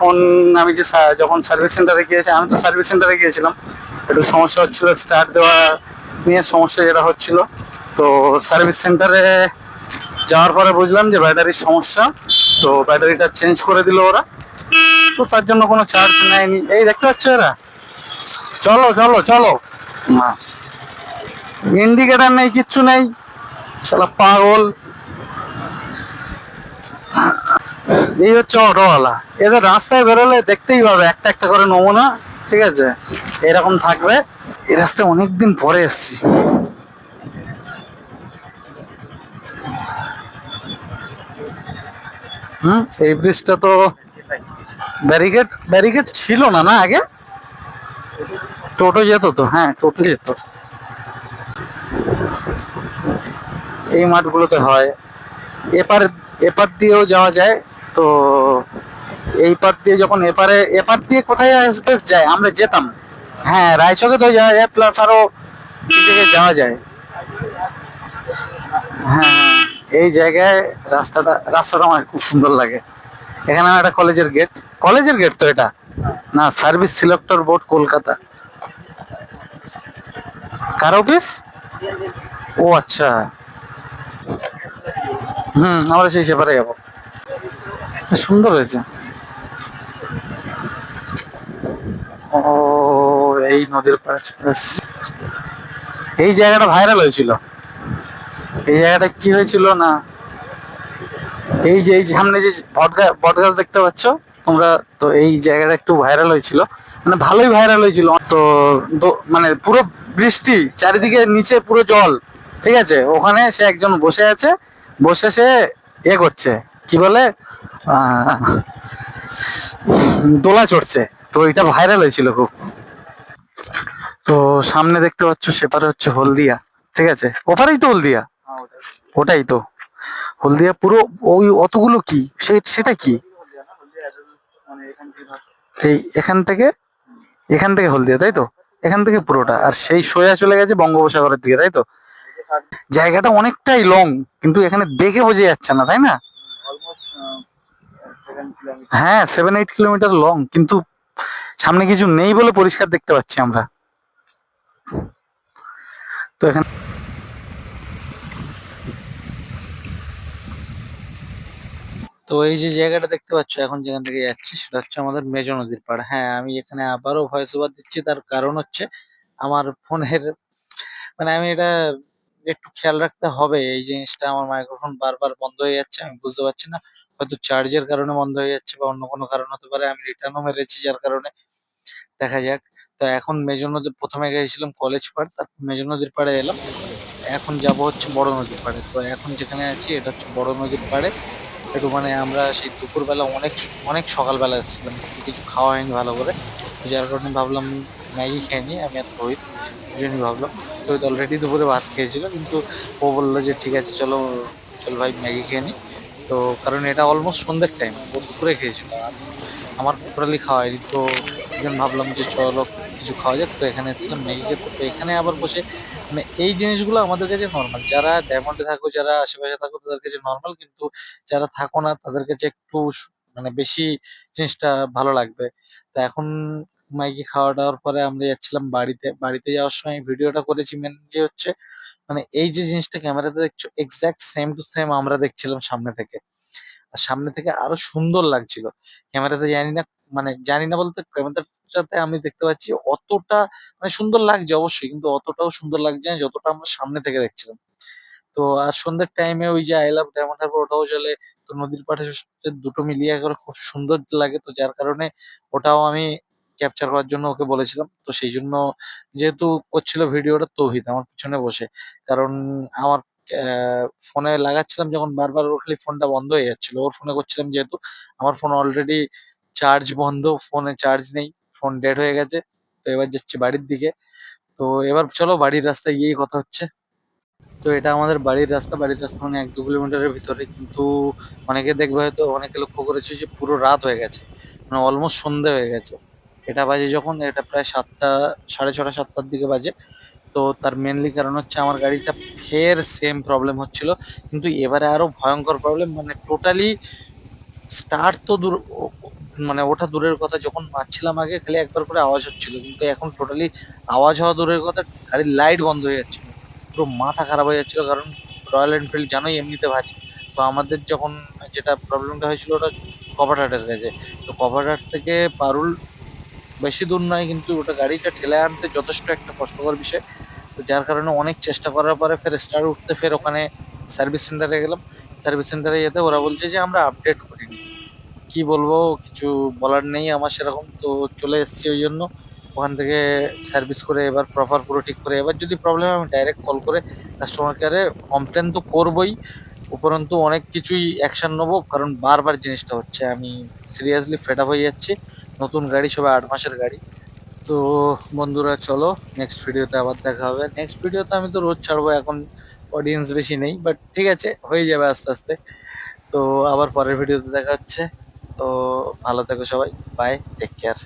Phone আমি যে যখন সার্ভিস সেন্টারে গিয়েছি, আমি তো সার্ভিস সেন্টারে গিয়েছিলাম। একটু সমস্যা হচ্ছিল স্টার্ট দেওয়া নিয়ে সমস্যা যেটা হচ্ছিল। তো সার্ভিস সেন্টারে যাওয়ার পরে বুঝলাম যে ব্যাটারির সমস্যা, তো ব্যাটারিটা চেঞ্জ করে দিল ওরা। তো তার জন্য কোনো চার্জ নেয়নি। এই দেখতে পাচ্ছ এরা? চলো চলো চলো। না। ইন্ডিকেটার নেই, কিচ্ছু নেই। শালা পাগল। এই হচ্ছে অটোওয়ালা। এদের রাস্তায় বেরোলে দেখতেই পাবে, একটা একটা করে নমুনা, ঠিক আছে? এরকম থাকবে। এই রাস্তায় অনেকদিন পরে এসছি। হুম? এই ব্রিজটা তো ব্যারিকেড ব্যারিকেড ছিল না না, আগে? টোটো যেত তো হ্যাঁ টোটো যেত। এই মাঠগুলোতে হয়। এপার এপার দিয়েও যাওয়া যায়। তো এই পার দিয়ে যখন এপারে এপার দিয়ে কোথায় আসবে যায়? আমরা যেতাম। হ্যাঁ রায়চকে তো যাওয়া যায় প্লাস আরও কি জায়গায় যাওয়া যায়। হ্যাঁ এই জায়গায় রাস্তাটা রাস্তাটা আমার খুব সুন্দর লাগে। এখানে একটা কলেজের গেট কলেজের গেট তো এটা? না সার্ভিস সিলেক্টর বোর্ড কলকাতা। কার অফিস ও আচ্ছা। হুম, আমরা সেই সেপারে যাব। সুন্দর হয়েছে। ও, এই নদীর এই জায়গাটা ভাইরাল হয়েছিল। এই জায়গাটা কি হয়েছিল না? এই যে, এই সামনে যে বটগাছ বটগাছ দেখতে পাচ্ছ? তোমরা তো এই জায়গাটা একটু ভাইরাল হয়েছিল। মানে ভালোই ভাইরাল হয়েছিল। তো মানে পুরো বৃষ্টি, চারিদিকে নিচে পুরো জল, ঠিক আছে? ওখানে সে একজন বসে আছে, বসে সে এ করছে। কি বলে? দোলা চড়ছে। তো এটা ভাইরাল হয়েছিল খুব। তো সামনে দেখতে পাচ্ছ, সেপারে হচ্ছে হলদিয়া, ঠিক আছে? ওপারেই তো হলদিয়া। ওটাই তো। হলদিয়া পুরো ওই অতগুলো কি? সেটা কি? এই এখান থেকে এখান থেকে হলদিয়া, তাই তো? এখান থেকে পুরোটা। আর সেই সোয়া চলে গেছে বঙ্গোপসাগরের দিকে, তাই তো? জায়গাটা অনেকটাই লং কিন্তু এখানে দেখে বোঝা যাচ্ছে না, তাই না? হ্যাঁ সেভেন এইট কিলোমিটার লং কিন্তু সামনে কিছু নেই বলে পরিষ্কার দেখতে পাচ্ছি আমরা। তো এখানে তো এই যে জায়গাটা দেখতে পাচ্ছ এখন যেখান থেকে যাচ্ছি সেটা হচ্ছে আমাদের মেজ নদীর পাড়। হ্যাঁ আমি এখানে আবারও ভয়েস ওভার দিচ্ছি তার কারণ হচ্ছে আমার ফোনের মানে আমি এটা একটু খেয়াল রাখতে হবে। এই জিনিসটা আমার মাইক্রোফোন বারবার বন্ধ হয়ে যাচ্ছে আমি বুঝতে পারছি না। হয়তো চার্জের কারণে বন্ধ হয়ে যাচ্ছে বা অন্য কোনো কারণ হতে পারে, আমি রিটার্নও মেরেছি যার কারণে। দেখা যাক। তো এখন মেজ নদীর প্রথমে গেছিলাম কলেজ পাড়, তারপর মেজ নদীর পাড়ে এলাম। এখন যাব হচ্ছে বড় নদীর পাড়ে। তো এখন যেখানে আছি, এটা হচ্ছে বড় নদীর পাড়ে। একটু মানে আমরা সেই দুপুরবেলা অনেক অনেক সকালবেলা এসেছিলাম। কিছু খাওয়া হয়নি ভালো করে। যার কারণে ভাবলাম ম্যাগি খেয়ে নিই, আমি আর রোহিত দুজনই ভাবলাম। রোহিত অলরেডি দুপুরে ভাত খেয়েছিল, কিন্তু ও বলল যে ঠিক আছে, চলো, চল ভাই ম্যাগি খেয়ে নিই। তো কারণ এটা অলমোস্ট সন্ধ্যের টাইম ও দুপুরে খেয়েছিল আমার টোটালি খাওয়া হয়নি তো এখন ভাবলাম যে চলো কিছু খাওয়া যাক, তো এখানে এসেছিলাম খেতে তো এখানে আবার বসে মানে এই জিনিসগুলো আমাদের কাছে নর্মাল যারা ডায়মন্ডে থাকো, যারা আশেপাশে থাকো, তাদের কাছে নর্মাল কিন্তু যারা থাকো না, তাদের কাছে একটু মানে বেশি জিনিসটা ভালো লাগবে। তো এখন ম্যাগি খাওয়া দাওয়ার পরে আমরা যাচ্ছিলাম বাড়িতে। বাড়িতে যাওয়ার সময় ভিডিওটা করেছি মেন যে হচ্ছে মানে এই যে জিনিসটা ক্যামেরাতে দেখছ এক্সাক্ট সেম টু সেম আমরা দেখছিলাম সামনে থেকে। আর সামনে থেকে আরও সুন্দর লাগছিল। ক্যামেরাতে জানি না মানে জানি না বলতে ক্যামেরাটাতে আমি দেখতে পাচ্ছি অতটা মানে সুন্দর লাগছে অবশ্যই, কিন্তু অতটাও সুন্দর লাগছে না যতটা আমরা সামনে থেকে দেখছিলাম। তো আর সন্ধ্যের টাইমে ওই যে আই লাভ ডায়মন্ড হারবার ওটাও চলে তো নদীর পাড়ে দুটো মিলিয়ে করে খুব সুন্দর লাগে, তো যার কারণে ওটাও আমি ক্যাপচার করার জন্য ওকে বলেছিলাম। তো সেই জন্য যেহেতু করছিল ভিডিওটা তৌহিদ আমার পিছনে বসে। কারণ আমার ফোনে লাগাচ্ছিলাম যখন বারবার ওর খালি ফোনটা বন্ধ হয়ে যাচ্ছিল। ওর ফোনে করছিলাম যেহেতু আমার ফোন অলরেডি চার্জ বন্ধ, ফোনে চার্জ নেই, ফোন ডেড হয়ে গেছে। তো এবার যাচ্ছি বাড়ির দিকে। তো এবার চলো বাড়ির রাস্তায় গিয়েই কথা হচ্ছে। তো এটা আমাদের বাড়ির রাস্তা। বাড়ির রাস্তা মানে এক দু কিলোমিটারের ভিতরে। কিন্তু অনেকে দেখবে হয়তো, অনেকে লক্ষ্য করেছে যে পুরো রাত হয়ে গেছে। মানে অলমোস্ট সন্ধে হয়ে গেছে। এটা বাজে যখন, এটা প্রায় সাতটা, সাড়ে ছটা, সাতটার দিকে বাজে। তো তার মেনলি কারণ হচ্ছে আমার গাড়িটা ফের সেম প্রবলেম হচ্ছিল। কিন্তু এবারে আরও ভয়ঙ্কর প্রবলেম মানে টোটালি স্টার্ট তো দূর মানে ওঠা দূরের কথা, যখন মারছিলাম আগে খালি একবার করে আওয়াজ হচ্ছিল। কিন্তু এখন টোটালি আওয়াজ হওয়া দূরের কথা, গাড়ির লাইট বন্ধ হয়ে যাচ্ছিল। পুরো মাথা খারাপ হয়ে যাচ্ছিল, কারণ রয়্যাল এনফিল্ড জানোই এমনিতে ভারী। তো আমাদের যখন যেটা প্রবলেমটা হয়েছিল, ওটা কপারহাটের কাছে তো কপারহাট থেকে পারুল বেশি দূর নয়, কিন্তু ওটা গাড়িটা ঠেলে আনতে যথেষ্ট একটা কষ্টকর বিষয়। তো যার কারণে অনেক চেষ্টা করার পরে ফের স্টার উঠতে ফের ওখানে সার্ভিস সেন্টারে গেলাম। সার্ভিস সেন্টারে যেতে ওরা বলছে যে, আমরা আপডেট করিনি। কি বলব, কিছু বলার নেই আমার সেরকম। তো চলে এসেছি ওই জন্য। ওখান থেকে সার্ভিস করে এবার প্রপার পুরো ঠিক করে। এবার যদি প্রবলেম আমি ডাইরেক্ট কল করে কাস্টমার কেয়ারে কমপ্লেন তো করবই, উপরন্তু অনেক কিছুই অ্যাকশন নেব, কারণ বারবার জিনিসটা হচ্ছে, আমি সিরিয়াসলি ফেড আপ হয়ে যাচ্ছি। নতুন গাড়ি, সবাই আট মাসের গাড়ি। তো বন্ধুরা, চলো নেক্সট ভিডিওতে আবার দেখা হবে। নেক্সট ভিডিওতে আমি তো রোজ ছাড়বো, এখন অডিয়েন্স বেশি নেই বাট ঠিক আছে, হয়ে যাবে আস্তে আস্তে। তো আবার পরের ভিডিওতে দেখা হচ্ছে। তো ভালো থেকো সবাই বাই টেক কেয়ার